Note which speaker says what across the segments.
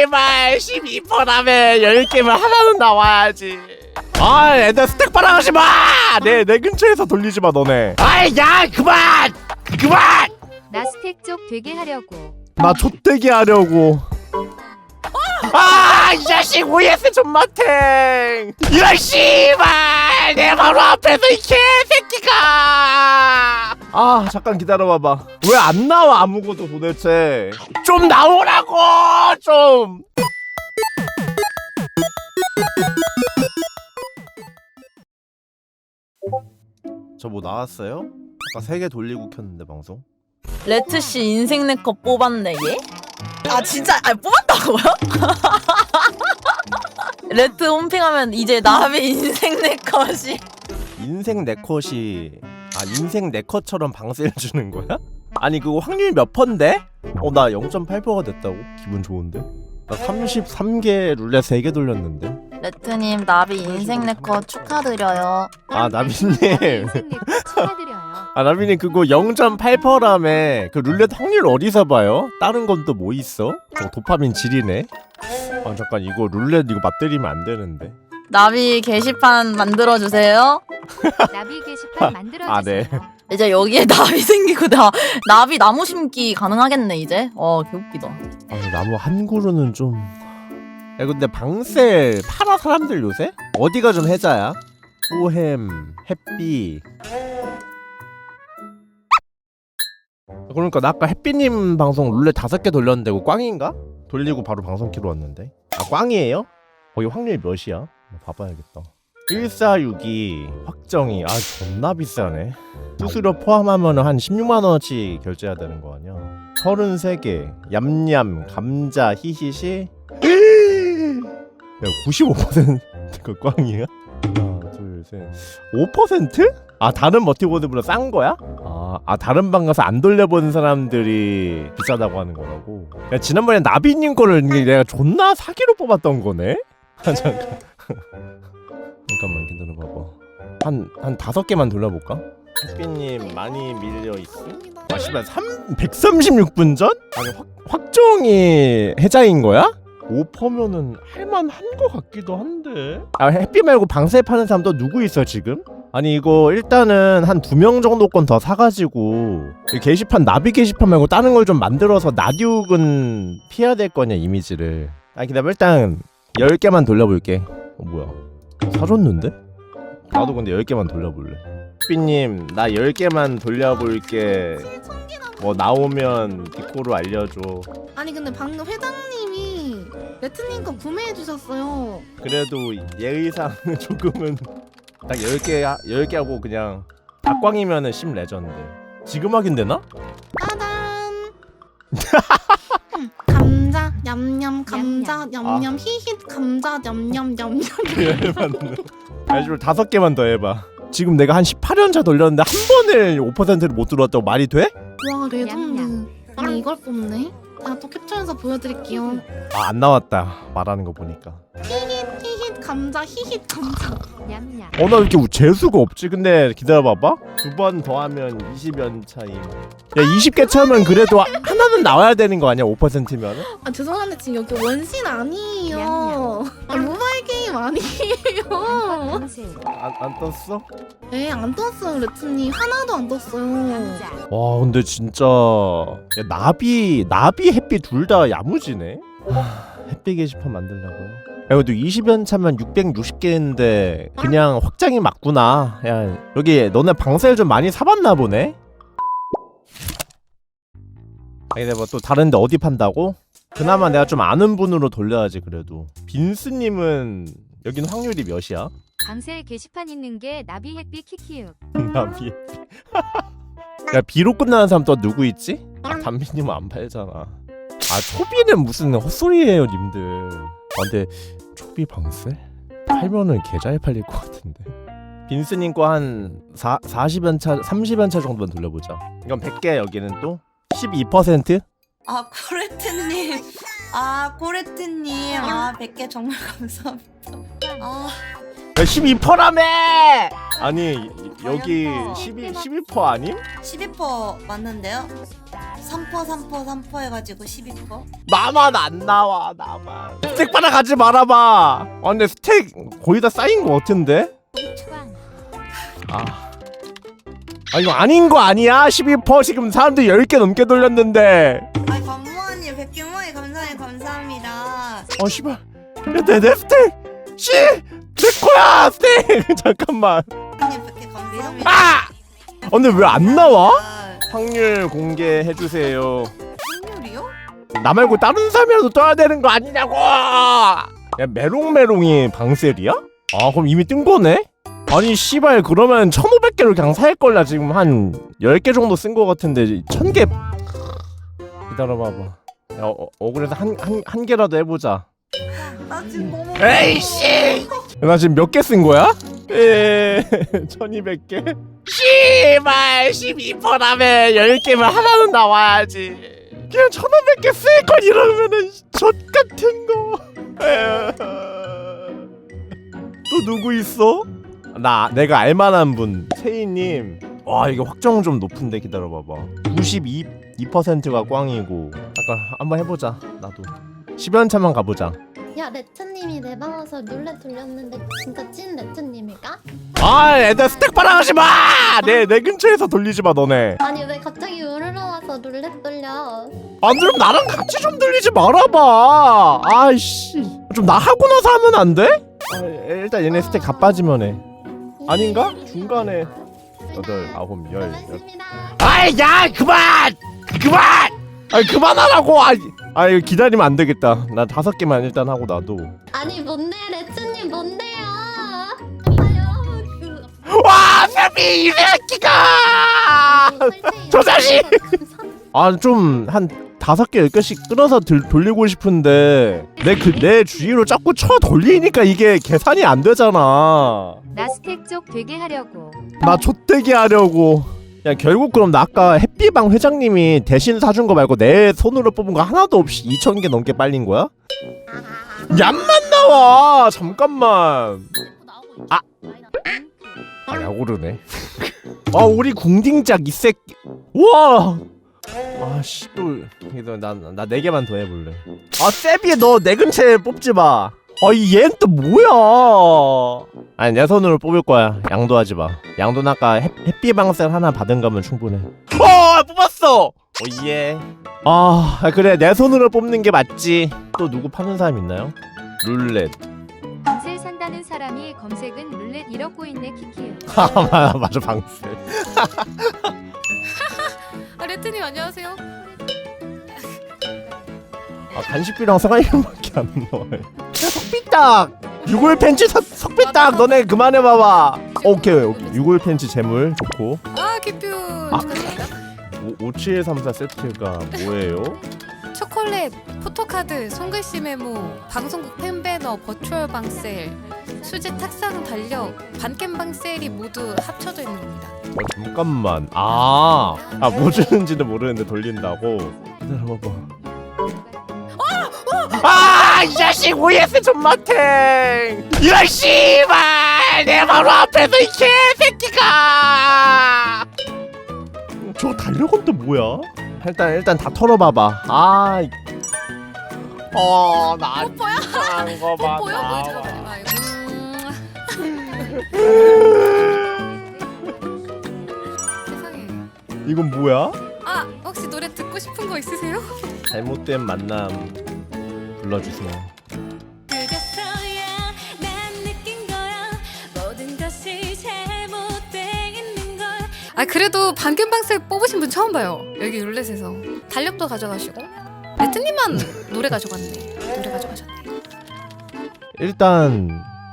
Speaker 1: 씨발 12%라며 10개면 하나는 나와야지. 아 애들 스택 빨아가지 마내 내 근처에서 돌리지 마 너네. 아이 야 그만! 그만!
Speaker 2: 나 스택 쪽 되게 하려고.
Speaker 1: 나 좆대기 하려고 아 이 자식 OS 존맛탱. 이런 씨발 내 바로 앞에서 이 개새끼가. 아 잠깐 기다려봐봐. 왜 안 나와 아무것도 도대체? 좀 나오라고 좀. 저 뭐 나왔어요? 아까 세 개 돌리고 켰는데 방송?
Speaker 3: 레트 씨 인생 네커 뽑았네 얘? 아 진짜 아 뽑았다고요? 레트 홈핑하면 이제 나비 인생 네컷이
Speaker 1: 인생 네 컷이 아 인생 네 컷처럼 방세를 주는 거야? 아니 그거 확률 몇 퍼인데? 어 나 0.8%가 됐다고? 기분 좋은데? 나 33개 룰렛 3개 돌렸는데
Speaker 3: 레트님 나비 인생 네컷 축하드려요
Speaker 1: 아 나비님 아 나비님 그거 0.8%라며 그 룰렛 확률 어디서 봐요? 다른 건 또 뭐 있어? 저 도파민 질이네 아 잠깐 이거 룰렛 이거 맞들이면 안 되는데
Speaker 3: 나비 게시판 만들어주세요
Speaker 2: 나비 게시판 만들어
Speaker 1: 아, 네.
Speaker 2: 주세요.
Speaker 3: 이제 여기에 나비 생기고 나 나비 나무 심기 가능하겠네 이제 어 개웃기다
Speaker 1: 아 나무 한 그루는 좀. 야 근데 방셀 팔아 사람들 요새? 어디가 좀 해자야? 오햄, 햇비. 그러니까 나 아까 햇비님 방송 룰렛 다섯 개 돌렸는데 그거 꽝인가? 돌리고 바로 방송 키로 왔는데. 아 꽝이에요? 거기 확률 몇이야? 한번 봐봐야겠다. 1462 확정이 아 존나 비싸네. 수수료 포함하면 한 16만 원어치 결제해야 되는 거 아니야? 33개 얌얌 감자 히히시 야 95%가 꽝이야? 하나 둘셋 5%? 아 다른 머티보드보다 싼 거야? 아, 아 다른 방 가서 안 돌려본 사람들이 비싸다고 하는 거라고 야 지난번에 나비님 거를 내가 존나 사기로 뽑았던 거네? 아 잠깐 잠깐만 기다려봐봐 한, 한 다섯 개만 돌려볼까? 햇빛님 많이 밀려 있음? 아 씨발 3 136분 전? 아니 확, 확정이 해자인 거야? 5%면은 할만한 거 같기도 한데 아 햇빛 말고 방세 파는 사람 또 누구 있어 지금? 아니 이거 일단은 한 두 명 정도 건 더 사가지고 이 게시판 나비 게시판 말고 다른 걸 좀 만들어서 나디욱은 피해야 될 거냐 이미지를. 아 기다려 일단 10개만 돌려볼게. 어 뭐야? 사줬는데? 나도 근데 10개만 돌려볼래. 삐님 나 10개만 돌려볼게. 뭐 나오면 디코로 알려줘.
Speaker 4: 아니 근데 방금 회장님이 레트님 거 구매해 주셨어요.
Speaker 1: 그래도 예의상 조금은 딱 10개 하- 10개 하고 그냥 닭광이면은 10 레전드 지금 하긴 되나?
Speaker 4: 따단. 음, 감자 냠냠 감자 냠냠 히힛 감자 냠냠 냠냠.
Speaker 1: 예, 맞네 아니 다섯 개만 더 해봐 지금 내가 한 18연차 돌렸는데 한 번을 5%를 못 들어왔다고 말이 돼?
Speaker 4: 와 레전드. 아니 이걸 뽑네. 제가 또 캡처해서 보여드릴게요.
Speaker 1: 아 안 나왔다 말하는 거 보니까
Speaker 4: 히힛 감자 히힛 감자.
Speaker 2: 냠냠.
Speaker 1: 어나 이렇게 재수가 없지 근데 기다려봐봐 두 번 더하면 20연 차임 야 20개 차면 그래도 하- 하나는 나와야 되는 거 아니야 5%면
Speaker 4: 아 죄송한데 지금 여기 원신 아니에요. 아, 모바일 게임 아니에요.
Speaker 1: 안, 안 떴어?
Speaker 4: 네안 떴어요 레트님 하나도 안 떴어요.
Speaker 2: 감자.
Speaker 1: 와 근데 진짜 야, 나비 나비 햇빛 둘 다 야무지네 하, 햇빛 게시판 만들려고요 야 그래도 20연 차면 660개인데 그냥 확장이 맞구나 야 여기 너네 방셀 좀 많이 사봤나 보네 아니 내가 뭐또 다른데 어디 판다고? 그나마 내가 좀 아는 분으로 돌려야지 그래도 빈스님은 여긴 확률이 몇이야?
Speaker 2: 방세 게시판 있는 게 나비 햇빛 키키육.
Speaker 1: 나비 야 비로 끝나는 사람 또 누구 있지? 아, 담비님은 안 팔잖아 아 초비는 무슨 헛소리예요 님들 아 근데 초비 방세? 팔면은 개잘 팔릴 것 같은데. 빈스님 거한 40연차 30연차 정도만 돌려보자 이건 100개 여기는 또 12%?
Speaker 5: 아 코레트님. 아 코레트님. 아 100개 정말 감사합니다. 아
Speaker 1: 12%라며! 아니 여기
Speaker 5: 과연
Speaker 1: 12 12% 아님?
Speaker 5: 12% 맞는데요? 3% 3% 3% 해가지고 12%?
Speaker 1: 나만 안 나와 나만 스택 받아 가지 말아봐 아 근데 스택 거의 다 쌓인 거 같은데?
Speaker 2: 꽝.
Speaker 1: 아. 아 이거 아닌 거 아니야? 12% 지금 사람들 10개 넘게 돌렸는데
Speaker 5: 아이 관무원님 100개 모이 감사해 감사합니다
Speaker 1: 어 씨발 야내 내 스택 씨! 내 거야 스택 잠깐만
Speaker 5: 님 100개 감사합니다
Speaker 1: 아! 어, 근데 왜 안 나와?
Speaker 5: 아,
Speaker 1: 확률 공개해 주세요
Speaker 5: 확률이요?
Speaker 1: 나 말고 다른 사람이라도 떠야 되는 거 아니냐고! 야 메롱메롱이 방셀이야? 아 그럼 이미 뜬 거네? 아니 씨발 그러면 1500개를 그냥 살걸 나 지금 한 10개 정도 쓴 거 같은데 1000개 기다려봐봐 야 어, 억울해서 한, 한, 한 개라도 해보자
Speaker 5: 나 지금 너무
Speaker 1: 에이씨! 나 지금 몇 개 쓴 거야? 에 1200개? 씨발 12%라며 10개면 하나는 나와야지 그냥 1500개 쓸 걸 이러면은 젖 같은 거 에휴. 또 누구 있어? 나 내가 알만한 분 세희님 와 이거 확정 좀 높은데 기다려봐봐 92 2%가 꽝이고 잠깐 한번 해보자 나도 10연차만 가보자
Speaker 4: 야 레트님이 내방 와서 룰렛 돌렸는데 진짜 찐 레트님일까?
Speaker 1: 아, 애들 스택 빨아가지 마! 내, 내 근처에서 돌리지 마, 너네.
Speaker 4: 아니 왜 갑자기 우르르 와서 룰렛 돌려
Speaker 1: 안 그럼 나랑 같이 좀 돌리지 말아봐. 아이씨. 좀 나 하고 나서 하면 안 돼? 아, 일단 얘네 스택 다 빠지면 해. 아닌가? 중간에. 여덟, 아홉, 열, 열.
Speaker 4: 고맙습니다
Speaker 1: 아이, 야, 그만! 그만! 아이, 그만하라고! 아이, 아이, 기다리면 안 되겠다. 나 다섯 개만 일단 하고 나도.
Speaker 4: 아니 뭔데 레트님 뭔데요 아유 그
Speaker 1: 와, 세비, 이 새끼가! 저 자식! 아 좀 한 다섯 개 열 개씩 끊어서 들, 돌리고 싶은데 내 그 내 주위로 자꾸 쳐 돌리니까 이게 계산이 안 되잖아.
Speaker 2: 나 스택 쪽 되게 하려고.
Speaker 1: 나 좆되게 하려고. 야 결국 그럼 나 아까 햇비방 회장님이 대신 사준 거 말고 내 손으로 뽑은 거 하나도 없이 2천 개 넘게 빨린 거야? 얌만 나와 잠깐만. 아. 아 야구르네. 아 우리 궁딩작 이 새끼. 와. 아씨 또 이거 나나 네 개만 더 해볼래. 아 세비 너내 근처에 뽑지 마. 아이 얘는 또 뭐야? 아니 내 손으로 뽑을 거야. 양도하지 마. 양도는 아까 햇, 햇빛 방셀 하나 받은 거면 충분해. 어 뽑았어. 오예. 아 아, 그래 내 손으로 뽑는 게 맞지. 또 누구 파는 사람 있나요? 룰렛.
Speaker 2: 방셀 산다는 사람이 검색은 룰렛 이러고 있네 키키요.
Speaker 1: 아 맞아 방셀.
Speaker 6: 아, 레트님 안녕하세요.
Speaker 1: 아 간식비랑 생활비밖에 안 나와요. 야 석비딱. 유골 팬츠 석- 석비딱 너네 그만해 봐봐. 오케이 오케이 유골 팬츠 재물 좋고.
Speaker 6: 아, 기표 축하드립니다.
Speaker 1: 5734 세트가 뭐예요?
Speaker 6: 초콜릿, 포토카드, 손글씨 메모, 방송국 팬배너, 버추얼 방셀, 수제 탁상 달력, 반캠 방 셀이 모두 합쳐져 있는 겁니다.
Speaker 1: 어, 잠깐만. 아, 아, 뭐 주는지도 모르는데 돌린다고. 기다려봐. 아, 이 자식 OS 존맛탱! 이런 씨발! 내 바로 앞에서 이 개새끼가! 저 달력은 또 뭐야? 일단 일단 다 털어봐봐. 아, 이- 어, 나
Speaker 6: 뽀뽀야?
Speaker 1: 이상한 거 봐.
Speaker 6: 뽀뽀요? 뭐
Speaker 1: 나와.
Speaker 6: 잠깐만요. 아, 음... 세상에.
Speaker 1: 이건 뭐야?
Speaker 6: 아, 혹시 노래 듣고 싶은 거 있으세요?
Speaker 1: 잘못된 만남 불러주세요.
Speaker 6: 아 그래도 반견방셀 뽑으신 분 처음 봐요. 여기 룰렛에서. 달력도 가져가시고. 레트님만 노래 가져갔네. 노래 가져가셨네.
Speaker 1: 일단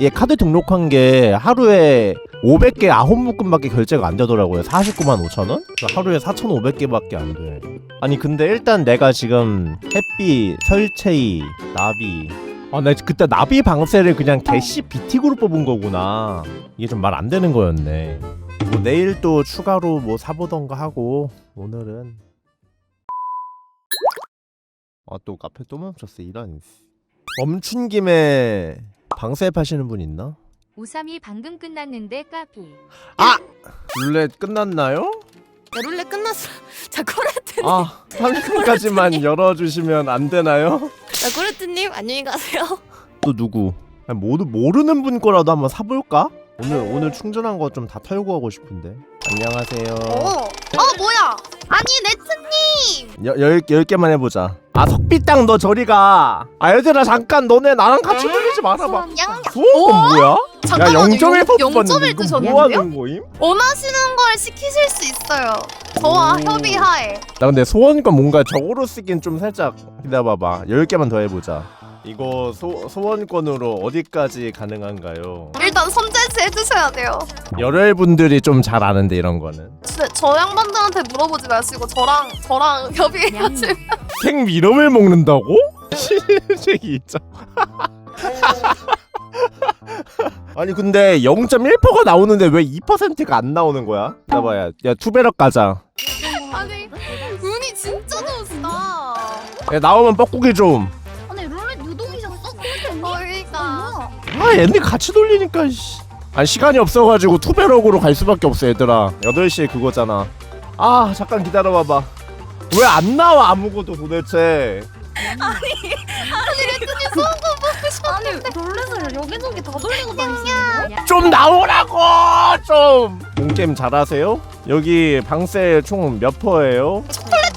Speaker 1: 얘 카드 등록한 게 하루에 500개 아홉 묶음밖에 결제가 안 되더라고요. 49만 5천 원? 하루에 4,500개밖에 안 돼. 아니 근데 일단 내가 지금 햇비, 설채이, 나비 아, 나 그때 나비 방세를 그냥 개씨 비틱으로 뽑은 거구나. 이게 좀 말 안 되는 거였네. 뭐 내일 또 추가로 뭐 사보던가 하고 오늘은 아 또 카페 또 멈췄어 이런 멈춘 김에 방세 파시는 분 있나?
Speaker 2: 우삼이 방금 끝났는데 까비.
Speaker 1: 룰렛 끝났나요?
Speaker 3: 네, 룰렛 끝났어. 자 코레트님,
Speaker 1: 아 3등까지만 열어주시면 안 되나요?
Speaker 3: 자 코레트님 안녕히 가세요.
Speaker 1: 또 누구? 아니, 모두 모르는 분 거라도 한번 사볼까? 오늘 오늘 충전한 거 좀 다 털고 가고 싶은데. 안녕하세요.
Speaker 4: 어, 어 뭐야? 아니 네트님.
Speaker 1: 여, 열, 열 개만 해보자. 아 석비땅 너 저리 가. 아 얘들아 잠깐 너네 나랑 같이 돌리지 말아봐.
Speaker 4: 양
Speaker 1: 소원건 뭐야? 야
Speaker 4: 잠깐만요.
Speaker 1: 0.1%
Speaker 4: 영-
Speaker 1: 뽑았는데
Speaker 4: 0.1
Speaker 1: 이거
Speaker 4: 뜨셨는데요?
Speaker 1: 뭐 하는 거임?
Speaker 4: 원하시는 걸 시키실 수 있어요. 저와
Speaker 1: 오.
Speaker 4: 협의하에.
Speaker 1: 나 근데 소원권 뭔가 적으로 쓰긴 좀 살짝 기다려봐봐 10개만 더 해보자 이거 소, 소원권으로 어디까지 가능한가요?
Speaker 4: 일단 선제시 해주셔야 돼요.
Speaker 1: 열혈 분들이 좀 잘 아는데 이런 거는
Speaker 4: 저, 저 양반들한테 물어보지 마시고 저랑 저랑 협의해야지.
Speaker 1: 생미럼을 먹는다고? 실책이 있죠 아니 근데 0.1%가 나오는데 왜 2%가 안 나오는 거야? 나봐야 야 투베럭 가자
Speaker 4: 아니 운이 진짜 좋으시다.
Speaker 1: 야 나오면 뻐꾸기 좀
Speaker 4: 아
Speaker 1: 얘네 같이 돌리니까 씨. 아니 시간이 없어가지고 투베럭으로 갈 수밖에 없어 얘들아 8시에 그거잖아 아 잠깐 기다려봐봐 왜 안 나와 아무것도 도대체
Speaker 4: 아니 룰렛을 여기저기 다 돌리고 다니시는
Speaker 1: 좀 나오라고 좀 몽게임 잘하세요? 여기 방세 총 몇 퍼예요?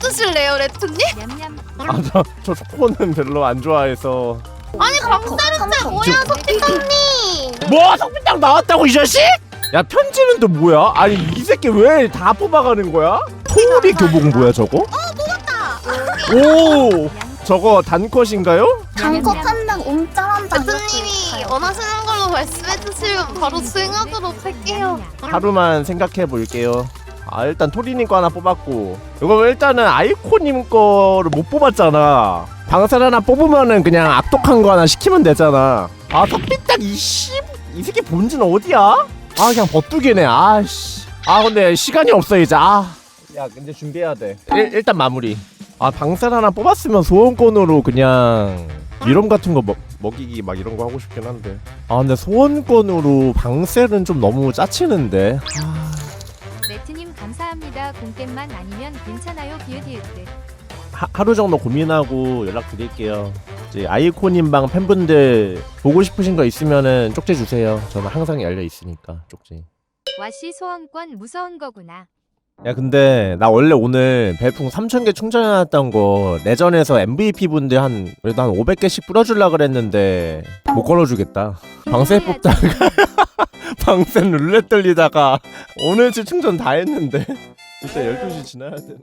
Speaker 4: 드실래요 레트님?
Speaker 2: 냠냠.
Speaker 1: 아저 저 초코는 별로 안 좋아해서
Speaker 4: 아니 감사르트 뭐야 석비탄님.
Speaker 1: 뭐 석비땅 나왔다고 이 자식? 야 편지는 또 뭐야? 아니 이 새끼 왜 다 뽑아가는 거야? 토리 교복 뭐야 저거? 오 저거 단컷인가요?
Speaker 2: 단컷
Speaker 4: 한당 옴짤 레트님이 원하시는 걸로 말씀해 주시면 바로 수행하도록 할게요.
Speaker 1: 하루만 생각해 볼게요. 아 일단 토리님 거 하나 뽑았고 이거 일단은 아이코님 거를 못 뽑았잖아. 방살 하나 뽑으면은 그냥 악독한 거 하나 시키면 되잖아. 아 석비딱 이씨 이 새끼 본진 어디야? 아 그냥 버뚜기네. 아씨. 아 근데 시간이 없어 이제. 아. 야 근데 준비해야 돼. 일, 일단 마무리. 아 방살 하나 뽑았으면 소원권으로 그냥 미럼 같은 거 먹, 먹이기 막 이런 거 하고 싶긴 한데. 아 근데 소원권으로 방셀은 좀 너무 짜치는데.
Speaker 2: 네트님 감사합니다. 공겜만 아니면 괜찮아요.
Speaker 1: 하, 하루 정도 고민하고 연락 드릴게요. 이제 아이코님 방 팬분들 보고 싶으신 거 있으면은 쪽지 주세요. 저는 항상 열려 있으니까 쪽지.
Speaker 2: 와씨 소원권 무서운 거구나.
Speaker 1: 야 근데 나 원래 오늘 별풍 3,000개 충전해놨던 거 내전에서 MVP 분들 한 그래도 한 500개씩 뿌려주려 그랬는데 못 걸어주겠다. 방세 뽑다가 방세 룰렛 돌리다가 오늘 치 충전 다 했는데 진짜 12시 지나야 되는.